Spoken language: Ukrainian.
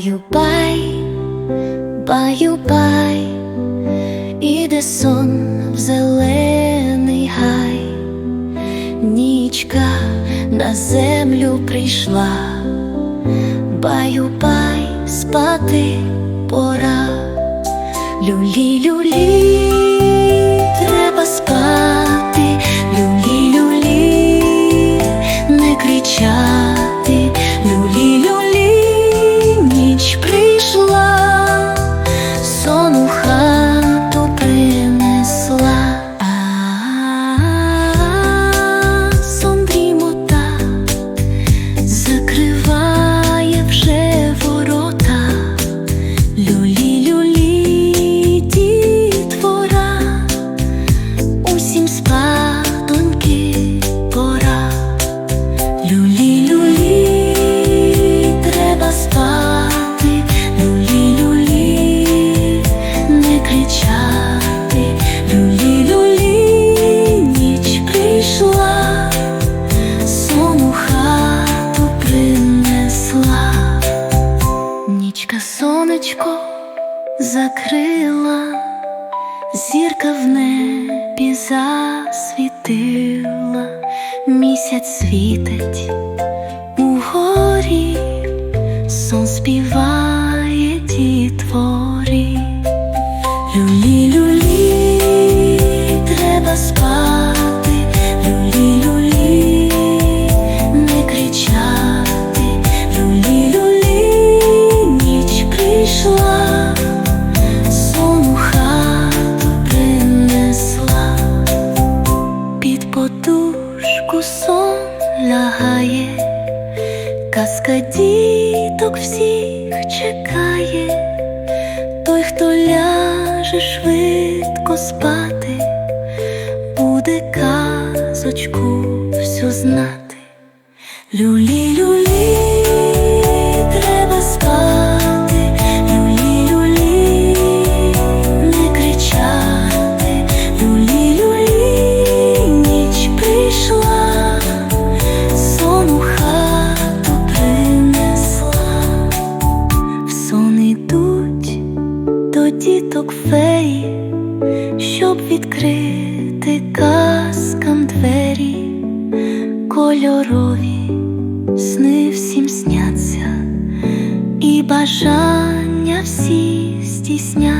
Баю-бай, баю-бай, іде сон в зелений гай, нічка на землю прийшла, баю-бай, спати пора, люлі-люлі. Нічка сонечко закрила, зірка в небі засвітила, місяць світить угорі, сон співає дітворі. Казка діток всіх чекає. Той, хто ляже швидко спати, буде казочку всю знати. Люлі, до діток феї, щоб відкрити казкам двері, кольорові сни всім сняться, і бажання всі люлі,